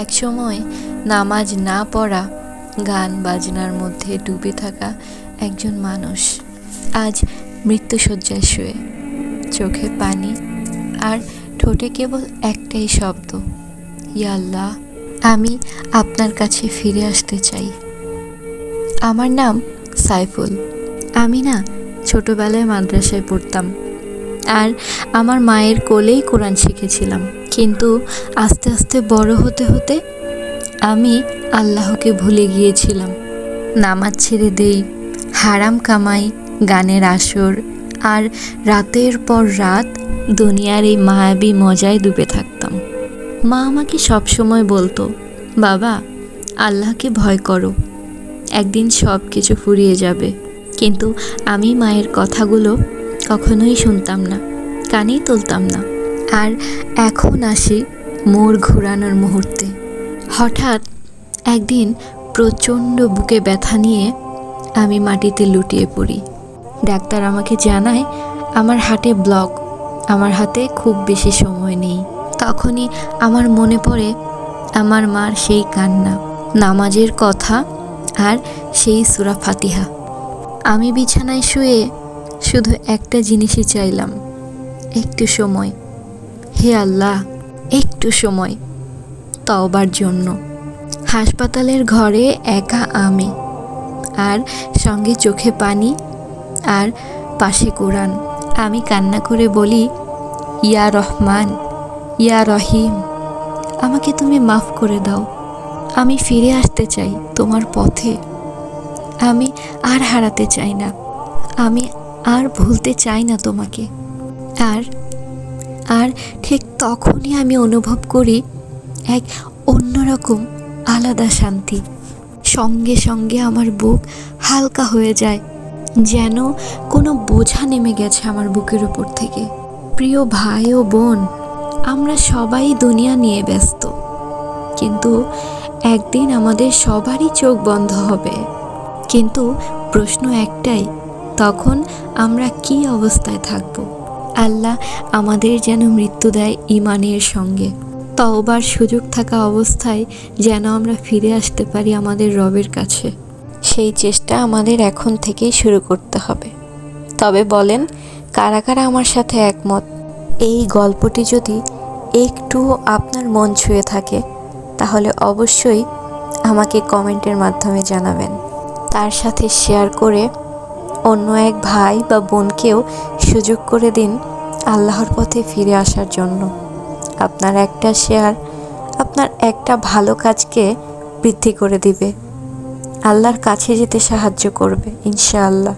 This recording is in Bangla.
একসময় নামাজ না পড়া, গান বাজনার মধ্যে ডুবে থাকা একজন মানুষ আজ মৃত্যুশয্যায় শুয়ে। চোখে পানি আর ঠোঁটে কেবল একটাই শব্দ ইয়াল্লাহ আমি আপনার কাছে ফিরে আসতে চাই। আমার নাম সাইফুল। আমি না ছোটবেলায় মাদ্রাসায় পড়তাম আর আমার মায়ের কোলেই কোরআন শিখেছিলাম। কিন্তু আস্তে আস্তে বড় হতে হতে আমি আল্লাহকে ভুলে গিয়েছিলাম। নামাজ ছেড়ে দেই, হারাম কামাই, গানের আসর, আর রাতের পর রাত দুনিয়ার এই মায়াবী মজায় ডুবে থাকতাম। মা আমাকে সবসময় বলতো, বাবা, আল্লাহকে ভয় করো, একদিন সব কিছু ফুরিয়ে যাবে। কিন্তু আমি মায়ের কথাগুলো কখনোই শুনতাম না, কানেই তুলতাম না। আর এখন আসি মোড় ঘোরানোর মুহূর্তে। হঠাৎ একদিন প্রচণ্ড বুকে ব্যথা নিয়ে আমি মাটিতে লুটিয়ে পড়ি। ডাক্তার আমাকে জানায়, আমার হাটে ব্লক, আমার হাতে খুব বেশি সময় নেই। তখনই আমার মনে পড়ে, আমার মার সেই কান্না, নামাজের কথা আর সেই সুরা ফাতিহা। আমি বিছানায় শুয়ে শুধু একটা জিনিসই চাইলাম, একটু সময়। হে আল্লাহ, একটু সময়, তওবার জন্য। হাসপাতালের ঘরে একা আমি, আর সঙ্গে চোখে পানি, আর পাশে কোরআন। আমি কান্না করে বলি, ইয়া রহমান, ইয়া রহিম, আমাকে তুমি মাফ করে দাও। আমি ফিরে আসতে চাই তোমার পথে। আমি আর হারাতে চাই না। আমি আর ভুলতে চাই না তোমাকে। আর আর ঠিক তখনই আমি অনুভব করি এক অন্যরকম আলাদা শান্তি। সঙ্গে সঙ্গে আমার বুক হালকা হয়ে যায়, যেন কোনো বোঝা নেমে গেছে আমার বুকের উপর থেকে। প্রিয় ভাই ও বোন, আমরা সবাই দুনিয়া নিয়ে ব্যস্ত, কিন্তু একদিন আমাদের সবারই চোখ বন্ধ হবে। কিন্তু প্রশ্ন একটাই, তখন আমরা কি অবস্থায় থাকব? আল্লাহ আমাদের যেন মৃত্যু দেয় ইমানের সঙ্গে। তওবার সুযোগ থাকা অবস্থায় যেন আমরা ফিরে আসতে পারি আমাদের রবের কাছে। সেই চেষ্টা আমাদের এখন থেকেই শুরু করতে হবে। তবে বলেন, কারা কারা আমার সাথে একমত? এই গল্পটি যদি একটু আপনার মন ছুঁয়ে থাকে, তাহলে অবশ্যই আমাকে কমেন্টের মাধ্যমে জানাবেন। তার সাথে শেয়ার করে অন্য এক ভাই বা বোনকেও সুযোগ করে দিন আল্লাহর পথে ফিরে আসার জন্য। আপনার একটা শেয়ার আপনার একটা ভালো কাজকে বৃদ্ধি করে দিবে। আল্লাহর কাছে যেতে সাহায্য করবে, ইনশাআল্লাহ।